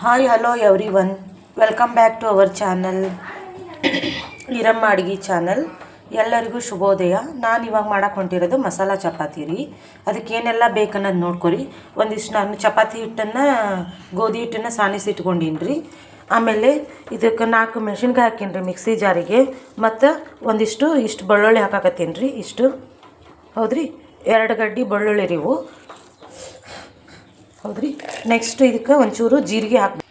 Hi hello everyone welcome back to our channel Iramma ಅಡುಗೆ channel ಎಲ್ಲರಿಗೂ ಶುಭೋದಯ. ನಾನು ಇವಾಗ ಮಾಡಕ್ಕೆ ಹೊಂಟಿರೋದು ಮಸಾಲ ಚಪಾತಿ ರೀ. ಅದಕ್ಕೆ ಏನೆಲ್ಲ ಬೇಕನ್ನೋದು ನೋಡ್ಕೊರಿ. ಒಂದಿಷ್ಟು ನಾನು ಚಪಾತಿ ಹಿಟ್ಟನ್ನು, ಗೋಧಿ ಹಿಟ್ಟನ್ನು ಸಾನಿಸಿ ಇಟ್ಕೊಂಡೀನಿ ರೀ. ಆಮೇಲೆ ಇದಕ್ಕೆ ನಾಲ್ಕು ಮೆಣಸಿನ್ಕಾಯಿ ಹಾಕೀನಿ ರೀ ಮಿಕ್ಸಿ ಜಾರಿಗೆ. ಮತ್ತು ಒಂದಿಷ್ಟು ಇಷ್ಟು ಬೆಳ್ಳುಳ್ಳಿ ಹಾಕಾಕತ್ತೀನಿ ರೀ. ಇಷ್ಟು. ಹೌದ್ರಿ? ಎರಡು ಗಡ್ಡಿ ಬೆಳ್ಳುಳ್ಳಿ ರೀ ಇವು. ಹೌದ್ರಿ? ನೆಕ್ಸ್ಟ್ ಇದಕ್ಕೆ ಒಂಚೂರು ಜೀರಿಗೆ ಹಾಕಿ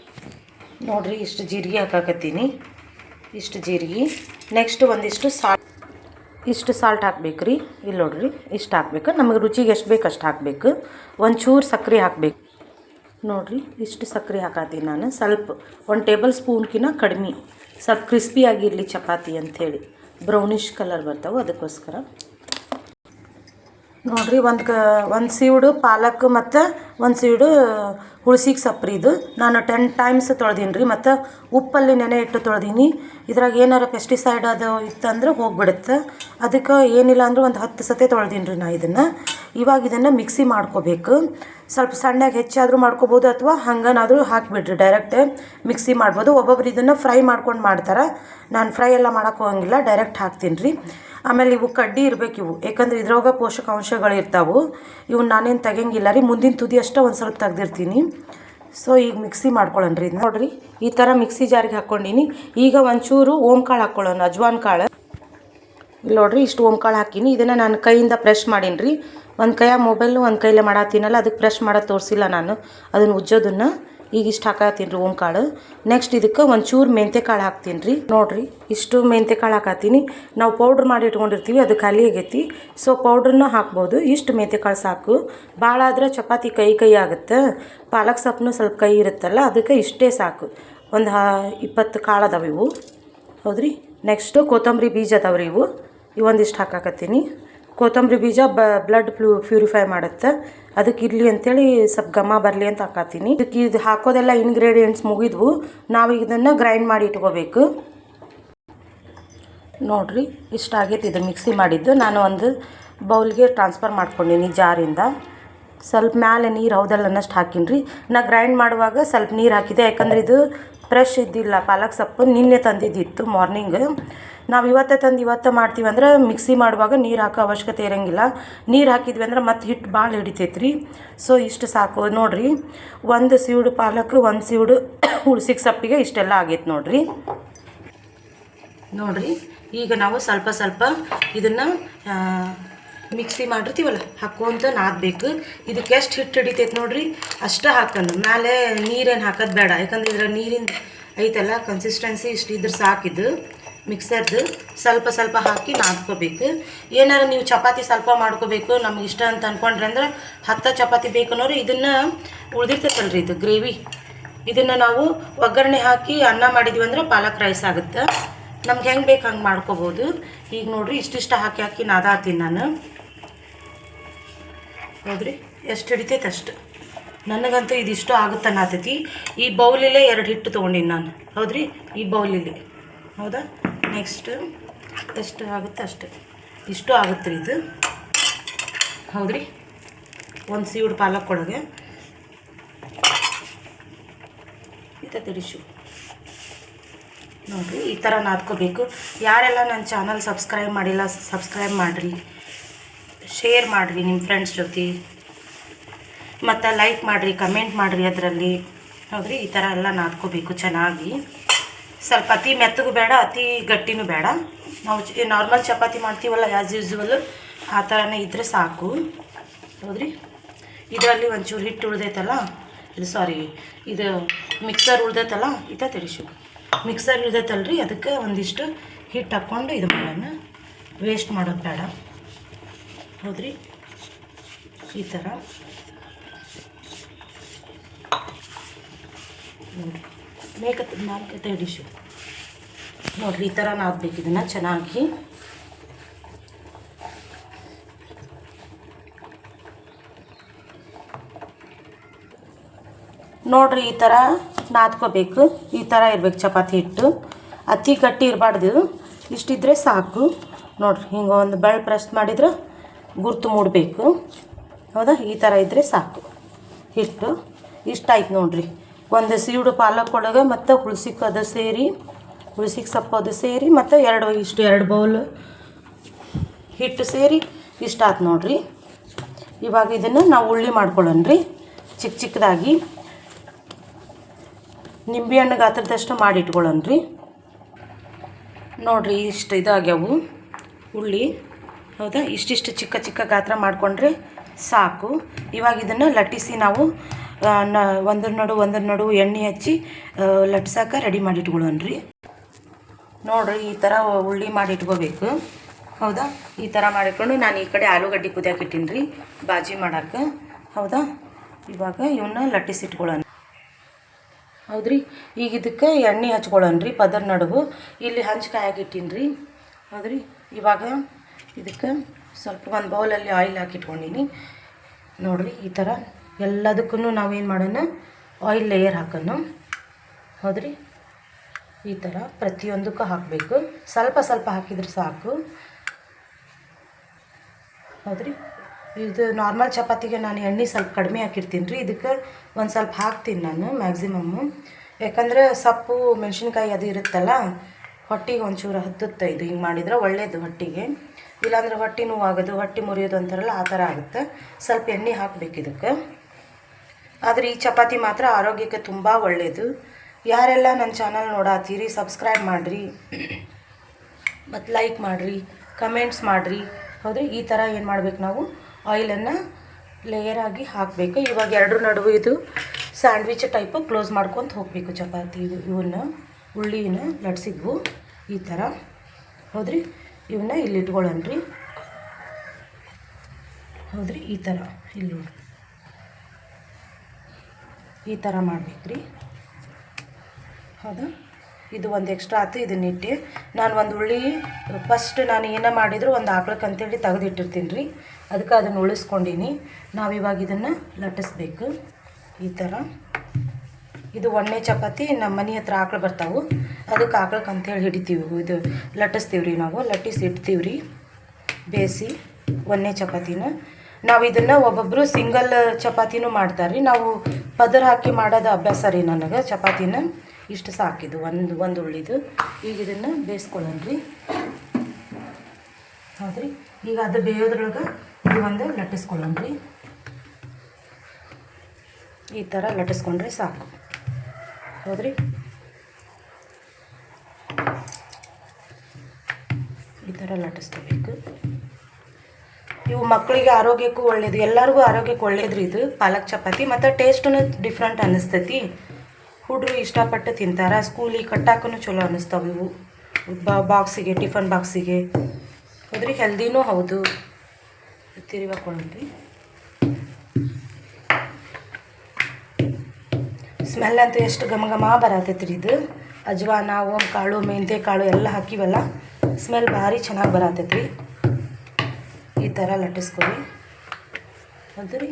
ನೋಡ್ರಿ ಇಷ್ಟು ಜೀರಿಗೆ ಹಾಕಾಕತ್ತೀನಿ. ಇಷ್ಟು ಜೀರಿಗೆ. ನೆಕ್ಸ್ಟ್ ಒಂದಿಷ್ಟು ಸಾಲ್ಟ್ ಇಷ್ಟು ಸಾಲ್ಟ್ ಹಾಕ್ಬೇಕು ರೀ ಇಲ್ಲಿ ನೋಡ್ರಿ, ಇಷ್ಟು ಹಾಕ್ಬೇಕು. ನಮಗೆ ರುಚಿಗೆ ಎಷ್ಟು ಬೇಕು ಅಷ್ಟು ಹಾಕಬೇಕು. ಒಂಚೂರು ಸಕ್ಕರೆ ಹಾಕಬೇಕು. ನೋಡ್ರಿ, ಇಷ್ಟು ಸಕ್ಕರೆ ಹಾಕತ್ತೀನಿ ನಾನು. ಸ್ವಲ್ಪ, ಒಂದು ಟೇಬಲ್ ಸ್ಪೂನ್ಕಿನ್ನ ಕಡಿಮೆ. ಸ್ವಲ್ಪ ಕ್ರಿಸ್ಪಿಯಾಗಿರಲಿ ಚಪಾತಿ ಅಂಥೇಳಿ. ಬ್ರೌನಿಷ್ ಕಲರ್ ಬರ್ತಾವೆ, ಅದಕ್ಕೋಸ್ಕರ. ನೋಡ್ರಿ, ಒಂದು ಕ, ಒಂದು ಸೀಡು ಪಾಲಕ್ ಮತ್ತು ಒಂದು ಸೀಡು ಹುಳ್ಸಿಗೆ ಸಪ್ರಿ ಇದು. ನಾನು ಟೆನ್ ಟೈಮ್ಸ್ ತೊಳ್ದೀನಿ ರೀ ಮತ್ತು ಉಪ್ಪಲ್ಲಿ ನೆನೆ ಇಟ್ಟು ತೊಳ್ದೀನಿ. ಇದ್ರಾಗ ಏನಾರ ಪೆಸ್ಟಿಸೈಡ್ ಅದು ಇತ್ತಂದ್ರೆ ಹೋಗ್ಬಿಡುತ್ತೆ. ಅದಕ್ಕೆ ಏನಿಲ್ಲ ಅಂದ್ರೆ ಒಂದು ಹತ್ತು ಸತಿ ತೊಳ್ದೀನಿ ರೀ ನಾ ಇದನ್ನು. ಇವಾಗ ಇದನ್ನು ಮಿಕ್ಸಿ ಮಾಡ್ಕೋಬೇಕು. ಸ್ವಲ್ಪ ಸಣ್ಣಗೆ ಹೆಚ್ಚಾದರೂ ಮಾಡ್ಕೋಬೋದು ಅಥವಾ ಹಂಗನಾದರೂ ಹಾಕಿಬಿಡ್ರಿ ಡೈರೆಕ್ಟ್ ಮಿಕ್ಸಿ ಮಾಡ್ಬೋದು. ಒಬ್ಬೊಬ್ರು ಇದನ್ನು ಫ್ರೈ ಮಾಡ್ಕೊಂಡು ಮಾಡ್ತಾರೆ. ನಾನು ಫ್ರೈ ಎಲ್ಲ ಮಾಡೋಕ್ಕೆ ಹೋಗಂಗಿಲ್ಲ ಡೈರೆಕ್ಟ್ ಹಾಕ್ತೀನಿ ರೀ ಆಮೇಲೆ ಇವು ಕಡ್ಡಿ ಇರಬೇಕು ಇವು. ಯಾಕಂದ್ರೆ ಇದ್ರೊಳಗೆ ಪೋಷಕಾಂಶಗಳು ಇರ್ತಾವೆ ಇವು ನಾನೇನು ತೆಗಿಯಂಗಿಲ್ಲ ರೀ. ಮುಂದಿನ ತುದಿ ಅಷ್ಟೇ ಒಂದು ಸ್ವಲ್ಪ ತೆಗ್ದಿರ್ತೀನಿ. ಸೊ ಈಗ ಮಿಕ್ಸಿ ಮಾಡ್ಕೊಳ್ಳೋಣ ರೀ ನೋಡಿರಿ, ಈ ಥರ ಮಿಕ್ಸಿ ಜಾರಿಗೆ ಹಾಕ್ಕೊಂಡೀನಿ. ಈಗ ಒಂಚೂರು ಓಮ್ ಕಾಳು ಹಾಕ್ಕೊಳ್ಳೋಣ, ಅಜ್ವಾನ್ ಕಾಳು. ಇಲ್ಲಿ ನೋಡ್ರಿ, ಇಷ್ಟು ಓಂಕಾಳು ಹಾಕೀನಿ. ಇದನ್ನು ನಾನು ಕೈಯಿಂದ ಪ್ರೆಶ್ ಮಾಡೀನಿ ರೀ ಒಂದು ಕೈಯ ಮೊಬೈಲು ಒಂದು ಕೈಲೇ ಮಾಡತ್ತೀನಲ್ಲ ಅದಕ್ಕೆ ಪ್ರೆಶ್ ಮಾಡೋದು ತೋರಿಸಿಲ್ಲ ನಾನು. ಅದನ್ನು ಉಜ್ಜೋದನ್ನು ಈಗ ಇಷ್ಟು ಹಾಕತ್ತೀನಿ ರೀ ಓಂಕಾಳು. ನೆಕ್ಸ್ಟ್ ಇದಕ್ಕೆ ಒಂಚೂರು ಮೆಂತೆ ಕಾಳು ಹಾಕ್ತೀನಿ ರೀ ನೋಡಿರಿ, ಇಷ್ಟು ಮೆಂತೆ ಕಾಳು ಹಾಕತ್ತೀನಿ. ನಾವು ಪೌಡ್ರ್ ಮಾಡಿ ಇಟ್ಕೊಂಡಿರ್ತೀವಿ, ಅದು ಖಾಲಿ ಆಗೈತಿ. ಸೊ ಪೌಡ್ರನ್ನ ಹಾಕ್ಬೋದು. ಇಷ್ಟು ಮೆಂತೆ ಕಾಳು ಸಾಕು. ಭಾಳ ಆದ್ರೆ ಚಪಾತಿ ಕೈ ಕೈ ಆಗುತ್ತೆ. ಪಾಲಕ್ ಸೊಪ್ಪು ಸ್ವಲ್ಪ ಕೈ ಇರುತ್ತಲ್ಲ, ಅದಕ್ಕೆ ಇಷ್ಟೇ ಸಾಕು. ಒಂದು ಹಾ, ಇಪ್ಪತ್ತು ಕಾಳು ಅದಾವೆ ಇವು. ಹೌದ್ರಿ? ನೆಕ್ಸ್ಟು ಕೊತ್ತಂಬರಿ ಬೀಜ ಅದಾವ್ರಿ ಇವು. ಇವೊಂದಿಷ್ಟು ಹಾಕಾಕತ್ತೀನಿ. ಕೊತ್ತಂಬರಿ ಬೀಜ ಬ ಬ್ಲಡ್ ಫ್ಲೂ ಪ್ಯೂರಿಫೈ ಮಾಡುತ್ತೆ. ಅದಕ್ಕೆ ಇರಲಿ ಅಂತೇಳಿ ಸ್ವಲ್ಪ ಘಮ ಬರಲಿ ಅಂತ ಹಾಕತ್ತೀನಿ. ಇದಕ್ಕೆ ಇದು ಹಾಕೋದೆಲ್ಲ ಇಂಗ್ರೀಡಿಯೆಂಟ್ಸ್ ಮುಗಿದ್ವು. ನಾವು ಇದನ್ನು ಗ್ರೈಂಡ್ ಮಾಡಿ ಇಟ್ಕೋಬೇಕು. ನೋಡ್ರಿ, ಇಷ್ಟ ಆಗೈತೆ ಇದು ಮಿಕ್ಸಿ ಮಾಡಿದ್ದು. ನಾನು ಒಂದು ಬೌಲ್ಗೆ ಟ್ರಾನ್ಸ್ಫರ್ ಮಾಡ್ಕೊಂಡೀನಿ ಜಾರಿಂದ. ಸ್ವಲ್ಪ ಮ್ಯಾಲೆ ನೀರು ಹೌದಲ್ಲ ಅನ್ನಷ್ಟು ಹಾಕೀನಿ ರೀ ನಾ ಗ್ರೈಂಡ್ ಮಾಡುವಾಗ ಸ್ವಲ್ಪ ನೀರು ಹಾಕಿದೆ. ಯಾಕಂದ್ರೆ ಇದು ಫ್ರೆಶ್ ಇದ್ದಿಲ್ಲ, ಪಾಲಕ್ ಸೊಪ್ಪು ನಿನ್ನೆ ತಂದಿದ್ದಿತ್ತು ಮಾರ್ನಿಂಗ್ ನಾವು ಇವತ್ತೇ ತಂದು ಇವತ್ತೇ ಮಾಡ್ತೀವಿ ಅಂದ್ರೆ ಮಿಕ್ಸಿ ಮಾಡುವಾಗ ನೀರು ಹಾಕೋ ಅವಶ್ಯಕತೆ ಇರೋಂಗಿಲ್ಲ. ನೀರು ಹಾಕಿದ್ವಿ ಅಂದ್ರೆ ಮತ್ತೆ ಹಿಟ್ಟು ಭಾಳ ಹಿಡಿತೈತೆ ರೀ ಸೊ ಇಷ್ಟು ಸಾಕು. ನೋಡಿರಿ, ಒಂದು ಸೀಡು ಪಾಲಕ್, ಒಂದು ಸೀಡು ಹುಳ್ಸಿಗೆ ಸೊಪ್ಪಿಗೆ ಇಷ್ಟೆಲ್ಲ ಆಗೈತೆ ನೋಡಿರಿ. ನೋಡಿರಿ, ಈಗ ನಾವು ಸ್ವಲ್ಪ ಸ್ವಲ್ಪ ಇದನ್ನು ಮಿಕ್ಸಿ ಮಾಡಿರ್ತೀವಲ್ಲ ಹಾಕ್ಕೊಂತ ನಾದಬೇಕು ಇದಕ್ಕೆ ಎಷ್ಟು ಹಿಟ್ಟು ಹಿಡಿತೈತೆ ನೋಡ್ರಿ? ಅಷ್ಟೇ ಹಾಕೋಣ ಮೇಲೆ ನೀರೇನು ಹಾಕೋದು ಬೇಡ. ಯಾಕಂದ್ರೆ ಇದ್ರ ನೀರಿಂದ ಐತಲ್ಲ ಕನ್ಸಿಸ್ಟೆನ್ಸಿ ಇಷ್ಟು ಇದ್ರೆ ಸಾಕಿದ್ದು ಮಿಕ್ಸರ್ದು ಸ್ವಲ್ಪ ಸ್ವಲ್ಪ ಹಾಕಿ ನಾದ್ಕೋಬೇಕು. ಏನಾರ ನೀವು ಚಪಾತಿ ಸ್ವಲ್ಪ ಮಾಡ್ಕೋಬೇಕು, ನಮ್ಗೆ ಇಷ್ಟ ಅಂತ ಅಂದ್ಕೊಂಡ್ರೆ ಅಂದ್ರೆ ಹತ್ತು ಚಪಾತಿ ಬೇಕನ್ನೋರು ಇದನ್ನು ಉಳ್ದಿರ್ತೈತಲ್ರಿ ಇದು ಗ್ರೇವಿ. ಇದನ್ನು ನಾವು ಒಗ್ಗರಣೆ ಹಾಕಿ ಅನ್ನ ಮಾಡಿದ್ವಿ ಅಂದ್ರೆ ಪಾಲಕ್ ರೈಸ್ ಆಗುತ್ತೆ. ನಮ್ಗೆ ಹೆಂಗೆ ಬೇಕು ಹಂಗೆ ಮಾಡ್ಕೋಬೋದು. ಈಗ ನೋಡಿರಿ ಇಷ್ಟಿಷ್ಟ ಹಾಕಿ ಹಾಕಿ ನಾದಾತೀನಿ ನಾನು. ಹೌದ್ರಿ ಎಷ್ಟು ಹಿಡಿತೈತೆ ಅಷ್ಟು. ನನಗಂತೂ ಇದಿಷ್ಟು ಆಗುತ್ತೆ ಅನ್ನತೈತಿ ಈ ಬೌಲಿಲೇ ಎರಡು ಹಿಟ್ಟು ತೊಗೊಂಡಿನಿ ನಾನು. ಹೌದ್ರಿ? ಈ ಬೌಲಿಲಿ ಹೌದಾ? ನೆಕ್ಸ್ಟ್ ಎಷ್ಟು ಆಗುತ್ತೆ ಅಷ್ಟು. ಇಷ್ಟು ಆಗುತ್ತೆ ರೀ ಇದು. ಹೌದ್ರಿ? ಒಂದು ಸೀಡ್ ಪಾಲಕ್ ಒಳಗೆ ಇರ್ತೈತೆ ಡಿಶು ನೋಡಿರಿ, ಈ ಥರ ನಾದ್ಕೋಬೇಕು ಯಾರೆಲ್ಲ ನನ್ನ ಚಾನಲ್ ಸಬ್ಸ್ಕ್ರೈಬ್ ಮಾಡಿಲ್ಲ ಸಬ್ಸ್ಕ್ರೈಬ್ ಮಾಡಿರಿ. ಶೇರ್ ಮಾಡಿರಿ ನಿಮ್ಮ ಫ್ರೆಂಡ್ಸ್ ಜೊತೆ. ಮತ್ತು ಲೈಕ್ ಮಾಡಿರಿ ಕಮೆಂಟ್ ಮಾಡಿರಿ ಅದರಲ್ಲಿ. ಹೌದ್ರಿ? ಈ ಥರ ಎಲ್ಲ ನಾದ್ಕೋಬೇಕು ಚೆನ್ನಾಗಿ. ಸ್ವಲ್ಪ ಅತಿ ಮೆತ್ತಗೂ ಬೇಡ, ಅತಿ ಗಟ್ಟಿನೂ ಬೇಡ. ನಾವು ನಾರ್ಮಲ್ ಚಪಾತಿ ಮಾಡ್ತೀವಲ್ಲ ಆ್ಯಸ್ ಯೂಸ್ವಲ್ ಆ ಥರನೇ ಇದ್ದರೆ ಸಾಕು. ಹೌದ್ರಿ? ಇದರಲ್ಲಿ ಒಂಚೂರು ಹಿಟ್ಟು ಉಳ್ದೈತಲ್ಲ? ಇದು ಸಾರಿ ಇದು ಮಿಕ್ಸರ್ ಉಳ್ದೈತಲ್ಲ? ಇತ ತಿಳಿಸು ಮಿಕ್ಸರ್ ಇಳ್ದೈತಲ್ರಿ ಅದಕ್ಕೆ ಒಂದಿಷ್ಟು ಹಿಟ್ಟು ಹಾಕ್ಕೊಂಡು ಇದು ಮಾಡೋಣ. ವೇಸ್ಟ್ ಮಾಡೋದು ಬೇಡ. ಹೌದ್ರಿ? ಈ ಥರ ನೋಡಿ ನಾಲ್ಕು ನಾಲ್ಕತ್ತೆ ಡಿಶು ನೋಡಿರಿ, ಈ ಥರ ನಾದಬೇಕು ಇದನ್ನು ಚೆನ್ನಾಗಿ. ನೋಡ್ರಿ, ಈ ಥರ ನಾದ್ಕೋಬೇಕು. ಈ ಥರ ಇರಬೇಕು ಚಪಾತಿ ಹಿಟ್ಟು. ಅತಿ ಗಟ್ಟಿ ಇರಬಾರ್ದು. ಇಷ್ಟಿದ್ರೆ ಸಾಕು. ನೋಡ್ರಿ, ಹಿಂಗೆ ಒಂದು ಬೆಳ್ಳು ಪ್ರೆಸ್ ಮಾಡಿದ್ರೆ ಗುರ್ತು ಮೂಡಬೇಕು. ಹೌದಾ? ಈ ಥರ ಇದ್ದರೆ ಸಾಕು. ಹಿಟ್ಟು. ಇಷ್ಟ ಆಯ್ತು ನೋಡ್ರಿ. ಒಂದು ಸೀಡು ಪಾಲಕ್ ಒಳಗೆ ಮತ್ತು ಹುಳ್ಸಿಕ್ ಅದು ಸೇರಿ ಹುಳ್ಸಿಕ್ ಸೊಪ್ಪು ಅದು ಸೇರಿ ಮತ್ತು ಎರಡು ಇಷ್ಟು, ಎರಡು ಬೌಲ್ ಹಿಟ್ಟು ಸೇರಿ ಇಷ್ಟ ಆಯ್ತು ನೋಡ್ರಿ. ಇವಾಗ ಇದನ್ನು ನಾವು ಉಳ್ಳಿ ಮಾಡ್ಕೊಳ್ಳೋಣ ರೀ ಚಿಕ್ಕ ಚಿಕ್ಕದಾಗಿ ನಿಂಬೆ ಹಣ್ಣು ಗಾತ್ರದಷ್ಟು ಮಾಡಿ ಇಟ್ಕೊಳ್ಳೋಣ ರೀ ನೋಡ್ರಿ ಇಷ್ಟು ಇದಾಗ್ಯಾವು ಉಳ್ಳಿ. ಹೌದಾ? ಇಷ್ಟಿಷ್ಟು ಚಿಕ್ಕ ಚಿಕ್ಕ ಗಾತ್ರ ಮಾಡಿಕೊಂಡ್ರೆ ಸಾಕು. ಇವಾಗ ಇದನ್ನು ಲಟ್ಟಿಸಿ ನಾವು ನ, ಒಂದ್ರ ನಡು ಒಂದ್ರ ನಡು ಎಣ್ಣೆ ಹಚ್ಚಿ ಲಟ್ಸಕ್ಕೆ ರೆಡಿ ಮಾಡಿ ಇಟ್ಕೊಳ್ಳೋಣ ರೀ ನೋಡ್ರಿ, ಈ ಥರ ಉಳ್ಳಿ ಮಾಡಿ ಇಟ್ಕೋಬೇಕು ಹೌದಾ? ಈ ಥರ ಮಾಡಿಕೊಂಡು ನಾನು ಈ ಕಡೆ ಆಲೂಗಡ್ಡೆ ಕುದಿಯಕ್ಕೆ ಇಟ್ಟೀನಿ ರೀ ಬಾಜಿ ಮಾಡಕ್ಕೆ ಹೌದಾ? ಇವಾಗ ಇವನ್ನ ಲಟ್ಟಿಸಿ ಇಟ್ಕೊಳ್ಳೋಣ ಹೌದ್ರಿ? ಈಗ ಇದಕ್ಕೆ ಎಣ್ಣೆ ಹಚ್ಕೊಳ್ಳೋಣ ರೀ ಪದರ್ ನಡುವು ಇಲ್ಲಿ ಹಂಚ್ಕಾಯಾಗಿಟ್ಟೀನಿ ರೀ ಹೌದ್ರಿ? ಇವಾಗ ಇದಕ್ಕೆ ಸ್ವಲ್ಪ ಒಂದು ಬೌಲಲ್ಲಿ ಆಯಿಲ್ ಹಾಕಿ ನೋಡಿರಿ ನೋಡ್ರಿ ಈ ಥರ ಎಲ್ಲದಕ್ಕೂ ನಾವೇನು ಮಾಡೋಣ? ಆಯಿಲ್ ಲೇಯರ್ ಹಾಕೋಣ. ಹೌದ್ರಿ? ಈ ಥರ ಪ್ರತಿಯೊಂದಕ್ಕೂ ಹಾಕಬೇಕು. ಸ್ವಲ್ಪ ಸ್ವಲ್ಪ ಹಾಕಿದ್ರೆ ಸಾಕು. ಹೌದ್ರಿ? ಇದು ನಾರ್ಮಲ್ ಚಪಾತಿಗೆ ನಾನು ಎಣ್ಣೆ ಸ್ವಲ್ಪ ಕಡಿಮೆ ಹಾಕಿರ್ತೀನಿ ರೀ ಇದಕ್ಕೆ ಒಂದು ಸ್ವಲ್ಪ ಹಾಕ್ತೀನಿ ನಾನು ಮ್ಯಾಕ್ಸಿಮಮ್ಮು ಯಾಕಂದರೆ ಸೊಪ್ಪು, ಮೆಣಸಿನ್ಕಾಯಿ ಅದು ಇರುತ್ತಲ್ಲ, ಹೊಟ್ಟಿಗೆ ಒಂಚೂರು ಹತ್ತುತ್ತೆ ಇದು ಹಿಂಗೆ ಮಾಡಿದ್ರೆ ಒಳ್ಳೆಯದು ಹೊಟ್ಟಿಗೆ. ಇಲ್ಲಾಂದ್ರೆ ಹೊಟ್ಟೆ ನೋವು ಆಗೋದು ಹೊಟ್ಟೆ ಮುರಿಯೋದು ಅಂತಾರಲ್ಲ, ಆ ಥರ ಆಗುತ್ತೆ. ಸ್ವಲ್ಪ ಎಣ್ಣೆ ಹಾಕ್ಬೇಕು ಇದಕ್ಕೆ. ಆದರೆ ಈ ಚಪಾತಿ ಮಾತ್ರ ಆರೋಗ್ಯಕ್ಕೆ ತುಂಬ ಒಳ್ಳೆಯದು ಯಾರೆಲ್ಲ ನನ್ನ ಚಾನಲ್ ನೋಡಾತೀರಿ, ಸಬ್ಸ್ಕ್ರೈಬ್ ಮಾಡಿರಿ ಮತ್ತು ಲೈಕ್ ಮಾಡಿರಿ, ಕಮೆಂಟ್ಸ್ ಮಾಡಿರಿ. ಹೌದ್ರಿ? ಈ ಥರ ಏನು ಮಾಡಬೇಕು ನಾವು? ಆಯಿಲನ್ನು ಲೇಯರ್ ಆಗಿ ಹಾಕಬೇಕು. ಇವಾಗ ಎರಡರ ನಡುವೆ ಇದು ಸ್ಯಾಂಡ್ವಿಚ್ ಟೈಪು ಕ್ಲೋಸ್ ಮಾಡ್ಕೊತ ಹೋಗಬೇಕು ಚಪಾತಿ ಇವನ್ನ ಉಳ್ಳಿನ ಲಟ್ಸಿದ್ವು. ಈ ಥರ. ಹೌದ್ರಿ? ಇವನ್ನ ಇಲ್ಲಿ ಇಟ್ಕೊಳ್ಳೋಣ ರೀ ಹೌದ್ರಿ? ಈ ಥರ ಇಲ್ಲಿ ನೋಡಿ. ಈ ಥರ ಮಾಡ್ಬೇಕು ರೀ ಹೌದಾ? ಇದು ಒಂದು ಎಕ್ಸ್ಟ್ರಾ ಆಯ್ತು ಇದನ್ನ ಇಟ್ಟು ನಾನು ಒಂದು ಉಳ್ಳಿ ಫಸ್ಟ್ ನಾನು ಏನೇ ಮಾಡಿದ್ರು ಒಂದು ಆಕ್ಳಕ್ಕೆ ಅಂತೇಳಿ ತೆಗೆದಿಟ್ಟಿರ್ತೀನಿ ರೀ ಅದಕ್ಕೆ ಅದನ್ನು ಉಳಿಸ್ಕೊಂಡೀನಿ. ನಾವು ಇವಾಗ ಇದನ್ನು ಲಟ್ಟಿಸ್ಬೇಕು. ಈ ಥರ ಇದು ಒಣ್ಣೆ ಚಪಾತಿ ನಮ್ಮ ಮನೆ ಹತ್ರ ಆಕಳು ಬರ್ತಾವೆ. ಅದಕ್ಕೆ ಆಕಳಕ್ಕೆ ಅಂತೇಳಿ ಹಿಡಿತೀವಿ. ಇದು ಲಟ್ಟಿಸ್ತೀವಿ ರೀ ನಾವು. ಲಟ್ಟಿಸಿ ಇಡ್ತೀವಿ ರೀ ಬೇಯಿಸಿ ಒಂದೇ ಚಪಾತಿನ. ನಾವು ಇದನ್ನು ಒಬ್ಬೊಬ್ಬರು ಸಿಂಗಲ್ ಚಪಾತಿನೂ ಮಾಡ್ತಾರೆ ರೀ ನಾವು ಪದರ್ ಹಾಕಿ ಮಾಡೋದು ಅಭ್ಯಾಸ ರೀ ನನಗೆ ಚಪಾತಿನ. ಇಷ್ಟು ಸಾಕಿದು ಒಂದು ಒಂದು ಉಳ್ಳಿದು. ಈಗ ಇದನ್ನು ಬೇಯಿಸ್ಕೊಳ್ಳೋಣ ರೀ ಹೌದ್ರಿ? ಈಗ ಅದು ಬೇಯೋದ್ರೊಳಗೆ ಇದು ಒಂದು ಲಟ್ಟಿಸ್ಕೊಳ್ಳೋಣ ರೀ ಈ ಥರ ಲಟ್ಟಿಸ್ಕೊಂಡ್ರೆ ಸಾಕು. ಹೌದ್ರಿ? ಥರ ಲಟ್ಟಿಸ್ಕೋಬೇಕು ಇವು ಮಕ್ಕಳಿಗೆ ಆರೋಗ್ಯಕ್ಕೂ ಒಳ್ಳೆಯದು ಎಲ್ಲರಿಗೂ ಆರೋಗ್ಯಕ್ಕೆ ಒಳ್ಳೇದು ಇದು. ಪಾಲಕ್ ಚಪಾತಿ, ಮತ್ತು ಟೇಸ್ಟೂ ಡಿಫ್ರೆಂಟ್ ಅನ್ನಿಸ್ತೈತಿ. ಹುಡುಗರು ಇಷ್ಟಪಟ್ಟು ತಿಂತಾರೆ ಸ್ಕೂಲಿಗೆ ಕಟ್ಟಾಕೂ ಚಲೋ ಅನ್ನಿಸ್ತಾವೆ ಇವು. ಬಾಕ್ಸಿಗೆ, ಟಿಫನ್ ಬಾಕ್ಸಿಗೆ. ಹೋದ್ರಿ, ಹೆಲ್ದಿನೂ ಹೌದು. ತಿರುವಾಕೊಳ್ಳ್ರಿ ಸ್ಮೆಲ್ ಅಂತೂ ಎಷ್ಟು ಘಮ ಘಮ ಬರತೈತ್ರಿ ಇದು. ಅಜ್ವಾನ ಓಂ ಕಾಳು ಮೆಂತೆ ಕಾಳು ಎಲ್ಲ ಹಾಕಿವಲ್ಲ. ಸ್ಮೆಲ್ ಭಾರಿ ಚೆನ್ನಾಗಿ ಬರತೈತ್ರಿ. ಈ ಥರ ಲಟ್ಟಿಸ್ಕೊಳ್ಳಿ. ಅದು ರೀ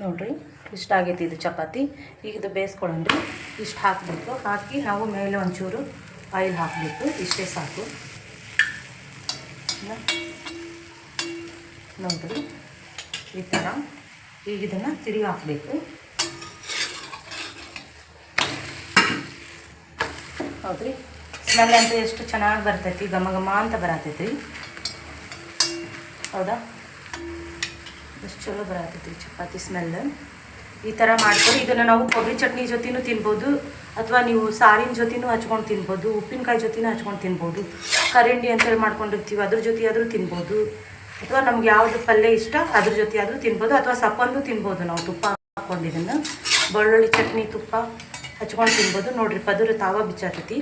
ನೋಡ್ರಿ, ಇಷ್ಟ ಆಗೈತಿ ಇದು ಚಪಾತಿ. ಈಗ ಇದು ಬೇಯಿಸ್ಕೊಳ್ಳೋಣ್ರಿ. ಇಷ್ಟು ಹಾಕಬೇಕು ಹಾಕಿ ನಾವು ಮೇಲೆ ಒಂಚೂರು ಆಯಿಲ್ ಹಾಕಬೇಕು ಇಷ್ಟೇ ಸಾಕು. ನೋಡ್ರಿ, ಈ ಥರ ಈಗ ಇದನ್ನು ತಿರುಗಿ ಹಾಕಬೇಕು ಹೌದ್ರಿ? ಸ್ಮೆಲ್ ಅಂತೂ ಎಷ್ಟು ಚೆನ್ನಾಗಿ ಬರ್ತೈತಿ, ಘಮ ಘಮ ಅಂತ ಬರತೈತಿ ಹೌದಾ? ಎಷ್ಟು ಚಲೋ ಬರತೈತಿ ಚಪಾತಿ ಸ್ಮೆಲ್. ಈ ಥರ ಮಾಡ್ಕೊಂಡು. ಇದನ್ನು ನಾವು ಕೊಬ್ಬರಿ ಚಟ್ನಿ ಜೊತೆನೂ ತಿನ್ಬೋದು, ಅಥವಾ ನೀವು ಸಾರಿನ ಜೊತೆನೂ ಹಚ್ಕೊಂಡು ತಿನ್ಬೋದು, ಉಪ್ಪಿನಕಾಯಿ ಜೊತೆನೂ ಹಚ್ಕೊಂಡು ತಿನ್ಬೋದು, ಕರಿಂಡಿ ಅಂತೇಳಿ ಮಾಡ್ಕೊಂಡಿರ್ತೀವಿ, ಅದ್ರ ಜೊತೆ ಆದರೂ ತಿನ್ಬೋದು. ಅಥವಾ ನಮ್ಗೆ ಯಾವುದು ಪಲ್ಯ ಇಷ್ಟ, ಅದ್ರ ಜೊತೆ ಆದರೂ ತಿನ್ಬೋದು, ಅಥವಾ ಸಪ್ಪಂದು ತಿನ್ಬೋದು ನಾವು ತುಪ್ಪ ಹಾಕ್ಕೊಂಡು ಇದನ್ನು ಬೆಳ್ಳುಳ್ಳಿ ಚಟ್ನಿ ತುಪ್ಪ. ಹಚ್ಕೊಂಡು ತಿನ್ಬೋದು ನೋಡ್ರಿ, ಪದುರು ತಾವ ಬಿಚ್ಚಾತೈತಿ.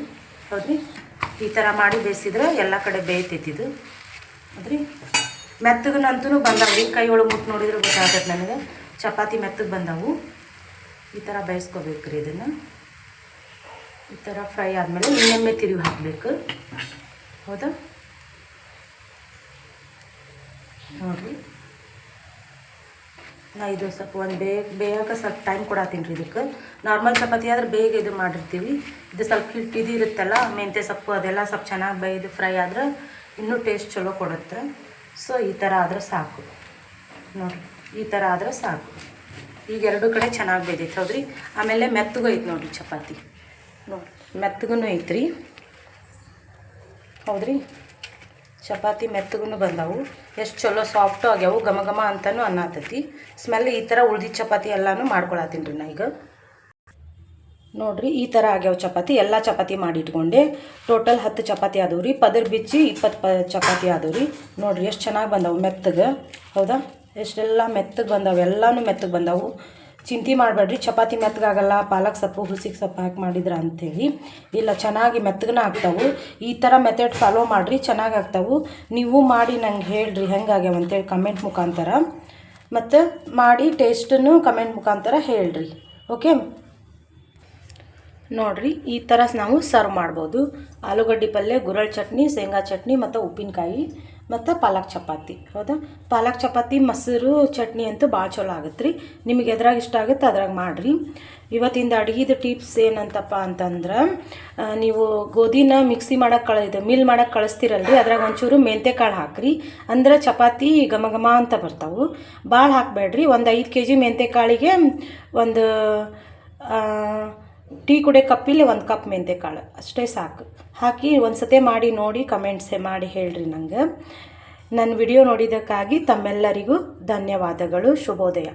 ಹೌದ್ರಿ? ಈ ಥರ ಮಾಡಿ ಬೇಯಿಸಿದ್ರೆ ಎಲ್ಲ ಕಡೆ ಬೇಯ್ತೈತಿ ಇದು. ಹೌದ್ರಿ? ಮೆತ್ತಗನಂತೂ ಬಂದಾವ್ರಿ ಕೈ ಒಳಗೆ ಮುಟ್ಟು ನೋಡಿದ್ರೆ ಗೊತ್ತಾಗತ್ತೆ ನನಗೆ. ಚಪಾತಿ ಮೆತ್ತಗೆ ಬಂದಾವು. ಈ ಥರ ಬೇಯಿಸ್ಕೋಬೇಕು ರೀ ಇದನ್ನು. ಈ ಥರ ಫ್ರೈ ಆದಮೇಲೆ ಇನ್ನೊಮ್ಮೆ ತಿರುಗಿ ಹಾಕಬೇಕು. ಹೌದಾ? ನೋಡಿರಿ. ನಾ ಇದು ಸ್ವಲ್ಪ ಒಂದು ಬೇಗ ಬೇಗ ಸ್ವಲ್ಪ ಟೈಮ್ ಕೊಡತ್ತೀನಿ ರೀ ಇದಕ್ಕೆ. ನಾರ್ಮಲ್ ಚಪಾತಿ ಆದ್ರೆ ಬೇಗ ಇದು ಮಾಡಿರ್ತೀವಿ. ಇದು ಸ್ವಲ್ಪ ಹಿಟ್ಟು ಇದು ಇರುತ್ತಲ್ಲ, ಮೆಂತ್ಯ ಸೊಪ್ಪು ಅದೆಲ್ಲ ಸ್ವಲ್ಪ ಚೆನ್ನಾಗಿ ಬೇಯ್ದು ಫ್ರೈ ಆದ್ರೆ ಇನ್ನೂ ಟೇಸ್ಟ್ ಚಲೋ ಕೊಡುತ್ತೆ. ಸೊ ಈ ಥರ ಆದ್ರೆ ಸಾಕು. ನೋಡಿರಿ, ಈ ಥರ ಆದ್ರೆ ಸಾಕು. ಈಗ ಎರಡು ಕಡೆ ಚೆನ್ನಾಗಿ ಬೇದೈತೆ ಹೌದ್ರಿ? ಆಮೇಲೆ ಮೆತ್ತಗೂ ಐತೆ ನೋಡಿರಿ ಚಪಾತಿ. ನೋಡಿ ಮೆತ್ತಗೂ ಐತ್ರಿ. ಹೌದ್ರಿ? ಚಪಾತಿ ಮೆತ್ತಗೂ ಬಂದವು. ಎಷ್ಟು ಚಲೋ ಸಾಫ್ಟು ಆಗ್ಯಾವು, ಘಮ ಘಮ ಅಂತಲೂ ಅನ್ನತೈತಿ. ಸ್ಮೆಲ್ ಈ ಥರ ಉಳ್ದಿದ್ದ ಚಪಾತಿ ಎಲ್ಲನೂ ಮಾಡ್ಕೊಳತ್ತೀನಿ ರೀ ನಾ ಈಗ. ನೋಡ್ರಿ, ಈ ಥರ ಆಗ್ಯಾವ ಚಪಾತಿ. ಎಲ್ಲ ಚಪಾತಿ ಮಾಡಿಟ್ಕೊಂಡೆ. ಟೋಟಲ್ ಹತ್ತು ಚಪಾತಿ ಆದವು ರೀ. ಪದರ್ ಬಿಚ್ಚಿ ಇಪ್ಪತ್ತು ಪ ಚಪಾತಿ ಆದವು ರೀ. ನೋಡಿರಿ, ಎಷ್ಟು ಚೆನ್ನಾಗಿ ಬಂದವು. ಮೆತ್ತಗೆ. ಹೌದಾ? ಎಷ್ಟೆಲ್ಲ ಮೆತ್ತಗೆ ಬಂದವು. ಎಲ್ಲನೂ ಮೆತ್ತಗೆ ಬಂದವು. ಚಿಂತೆ ಮಾಡಬೇಡ್ರಿ. ಚಪಾತಿ ಮೆತ್ತಗಾಗಲ್ಲ ಪಾಲಕ್ ಸೊಪ್ಪು ಹುಸಿಗೆ ಸೊಪ್ಪು ಹಾಕಿ ಮಾಡಿದ್ರೆ ಅಂಥೇಳಿ ಇಲ್ಲ, ಚೆನ್ನಾಗಿ ಮೆತ್ತಗನ ಆಗ್ತಾವು. ಈ ಥರ ಮೆಥಡ್ ಫಾಲೋ ಮಾಡಿರಿ, ಚೆನ್ನಾಗಿ ಆಗ್ತಾವು. ನೀವು ಮಾಡಿ ನಂಗೆ ಹೇಳ್ರಿ ಹೆಂಗಾಗ್ಯಾವ ಅಂತೇಳಿ ಕಮೆಂಟ್ ಮುಖಾಂತರ. ಮತ್ತು ಮಾಡಿ ಟೇಸ್ಟನ್ನು ಕಮೆಂಟ್ ಮುಖಾಂತರ ಹೇಳ್ರಿ. ಓಕೆ ನೋಡ್ರಿ, ಈ ಥರ ನಾವು ಸರ್ವ್ ಮಾಡ್ಬೋದು. ಆಲೂಗಡ್ಡೆ ಪಲ್ಯ ಗುರಳ್ ಚಟ್ನಿ, ಶೇಂಗಾ ಚಟ್ನಿ ಮತ್ತು ಉಪ್ಪಿನಕಾಯಿ. ಮತ್ತು ಪಾಲಕ್ ಚಪಾತಿ. ಹೌದಾ? ಪಾಲಕ್ ಚಪಾತಿ, ಮೊಸರು, ಚಟ್ನಿ ಅಂತೂ ಭಾಳ ಚಲೋ ಆಗುತ್ತೆ ರೀ. ನಿಮಗೆ ಎದ್ರಾಗ ಇಷ್ಟ ಆಗುತ್ತೆ ಅದ್ರಾಗ ಮಾಡಿರಿ. ಇವತ್ತಿಂದ ಅಡುಗೆದು ಟಿಪ್ಸ್ ಏನಂತಪ್ಪ ಅಂತಂದ್ರೆ ನೀವು ಗೋಧಿನ ಮಿಕ್ಸಿ ಮಾಡಕ್ಕೆ ಕಳ, ಇದು ಮಿಲ್ ಮಾಡಕ್ಕೆ ಕಳಿಸ್ತೀರಲ್ರಿ, ಅದ್ರಾಗ ಒಂಚೂರು ಮೆಂತೆ ಕಾಳು ಹಾಕ್ರಿ. ಅಂದ್ರೆ ಚಪಾತಿ ಘಮ ಘಮ ಅಂತ ಬರ್ತಾವೆ. ಭಾಳ ಹಾಕಬೇಡ್ರಿ. ಒಂದು ಐದು ಕೆ ಜಿ ಮೆಂತೆ ಕಾಳಿಗೆ ಒಂದು ಟೀ ಕುಡಿಯೋ ಕಪ್ಪಿಲಿ ಒಂದು ಕಪ್ ಮೆಂತೆ ಕಾಳು ಅಷ್ಟೇ ಸಾಕು. ಹಾಕಿ ಒಂದು ಸತಿ ಮಾಡಿ ನೋಡಿ ಕಮೆಂಟ್ಸೇ ಮಾಡಿ ಹೇಳ್ರಿ ನಂಗೆ. ನನ್ನ ವಿಡಿಯೋ ನೋಡಿದ್ದಕ್ಕಾಗಿ ತಮ್ಮೆಲ್ಲರಿಗೂ ಧನ್ಯವಾದಗಳು. ಶುಭೋದಯ.